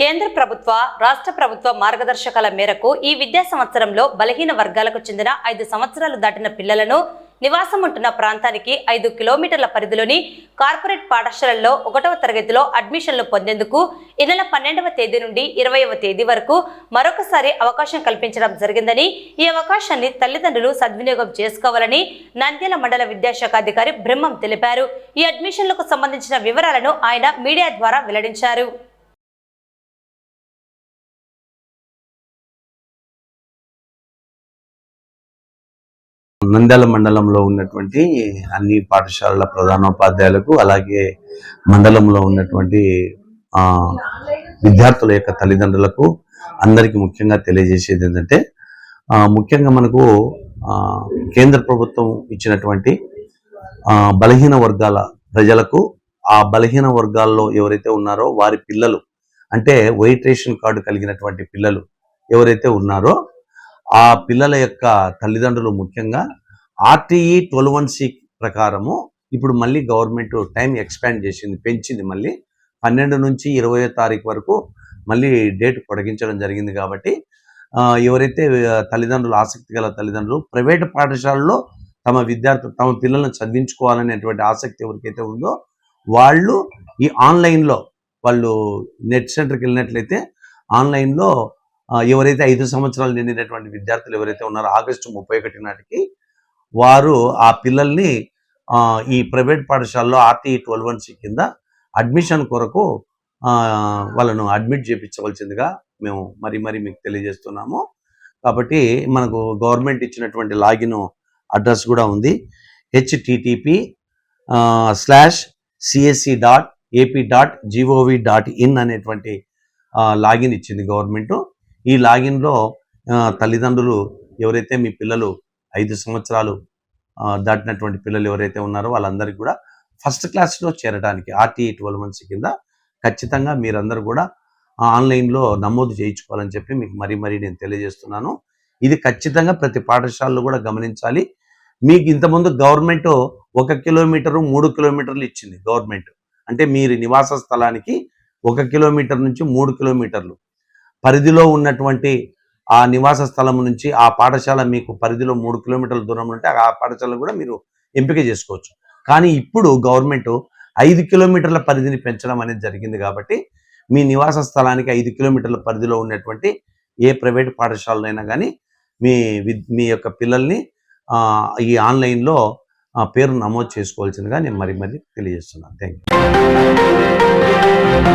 కేంద్ర ప్రభుత్వ రాష్ట్ర ప్రభుత్వ మార్గదర్శకాల మేరకు ఈ విద్యా సంవత్సరంలో బలహీన వర్గాలకు చెందిన ఐదు సంవత్సరాలు దాటిన పిల్లలను నివాసం ఉంటున్న ప్రాంతానికి ఐదు కిలోమీటర్ల పరిధిలోని కార్పొరేట్ పాఠశాలల్లో ఒకటవ తరగతిలో అడ్మిషన్లు పొందేందుకు ఈ నెల పన్నెండవ తేదీ నుండి ఇరవైవ తేదీ వరకు మరొకసారి అవకాశం కల్పించడం జరిగిందని ఈ అవకాశాన్ని తల్లిదండ్రులు సద్వినియోగం చేసుకోవాలని నంద్యాల మండల విద్యాశాఖ అధికారి బ్రహ్మం తెలిపారు. ఈ అడ్మిషన్లకు సంబంధించిన వివరాలను ఆయన మీడియా ద్వారా వెల్లడించారు. నంద్యాల మండలంలో ఉన్నటువంటి అన్ని పాఠశాలల ప్రధానోపాధ్యాయులకు అలాగే మండలంలో ఉన్నటువంటి విద్యార్థుల యొక్క తల్లిదండ్రులకు అందరికీ ముఖ్యంగా తెలియజేసేది ఏంటంటే ముఖ్యంగా మనకు కేంద్ర ప్రభుత్వం ఇచ్చినటువంటి బలహీన వర్గాల ప్రజలకు ఆ బలహీన వర్గాల్లో ఎవరైతే ఉన్నారో వారి పిల్లలు అంటే వైట్ రేషన్ కార్డు కలిగినటువంటి పిల్లలు ఎవరైతే ఉన్నారో ఆ పిల్లల యొక్క తల్లిదండ్రులు ముఖ్యంగా ఆర్టీఈ ట్వెల్వ్ వన్ సి ప్రకారము ఇప్పుడు మళ్ళీ గవర్నమెంట్ టైం ఎక్స్పాండ్ చేసింది పెంచింది మళ్ళీ పన్నెండు నుంచి ఇరవై తారీఖు వరకు మళ్ళీ డేట్ పొడిగించడం జరిగింది కాబట్టి ఎవరైతే తల్లిదండ్రులు ఆసక్తి గల తల్లిదండ్రులు ప్రైవేట్ పాఠశాలలో తమ విద్యార్థులు తమ పిల్లలను చదివించుకోవాలనేటువంటి ఆసక్తి ఎవరికైతే ఉందో వాళ్ళు ఈ ఆన్లైన్లో వాళ్ళు నెట్ సెంటర్కి వెళ్ళినట్లయితే ఆన్లైన్లో ఎవరైతే ఐదు సంవత్సరాలు నిండినటువంటి విద్యార్థులు ఎవరైతే ఉన్నారో ఆగస్టు ముప్పై ఒకటి నాటికి వారు ఆ పిల్లల్ని ఈ ప్రైవేట్ పాఠశాలలో ఆర్టీ ట్వెల్వ్ వన్ సి కింద అడ్మిషన్ కొరకు వాళ్ళను అడ్మిట్ చేయించవలసిందిగా మేము మరి మరి మీకు తెలియజేస్తున్నాము. కాబట్టి మనకు గవర్నమెంట్ ఇచ్చినటువంటి లాగిన్ అడ్రస్ కూడా ఉంది. HTTP slash CSC dot AP dot GOV dot in అనేటువంటి లాగిన్ ఇచ్చింది గవర్నమెంట్. ఈ లాగిన్లో తల్లిదండ్రులు ఎవరైతే మీ పిల్లలు ఐదు సంవత్సరాలు దాటినటువంటి పిల్లలు ఎవరైతే ఉన్నారో వాళ్ళందరికీ కూడా ఫస్ట్ క్లాస్లో చేరడానికి ఆర్టీఈ ట్వెల్వ్ మంత్స్ కింద ఖచ్చితంగా మీరందరూ కూడా ఆన్లైన్లో నమోదు చేయించుకోవాలని చెప్పి మీకు మరీ మరీ నేను తెలియజేస్తున్నాను. ఇది ఖచ్చితంగా ప్రతి పాఠశాలలో కూడా గమనించాలి. మీకు ఇంతకుముందు గవర్నమెంట్ ఒక కిలోమీటరు మూడు కిలోమీటర్లు ఇచ్చింది గవర్నమెంట్. అంటే మీరు నివాస స్థలానికి ఒక కిలోమీటర్ నుంచి మూడు కిలోమీటర్లు. పరిధిలో ఉన్నటువంటి ఆ నివాస స్థలం నుంచి ఆ పాఠశాల మీకు పరిధిలో మూడు కిలోమీటర్ల దూరంలో ఉంటే ఆ పాఠశాల కూడా మీరు ఎంపిక చేసుకోవచ్చు. కానీ ఇప్పుడు గవర్నమెంట్ ఐదు కిలోమీటర్ల పరిధిని పెంచడం అనేది జరిగింది కాబట్టి మీ నివాస స్థలానికి ఐదు కిలోమీటర్ల పరిధిలో ఉన్నటువంటి ఏ ప్రైవేట్ పాఠశాలైనా కానీ మీ విద్ మీ యొక్క పిల్లల్ని ఈ ఆన్లైన్లో పేరు నమోదు చేసుకోవాల్సిందిగా నేను మరి మరి తెలియజేస్తున్నాను. Thank you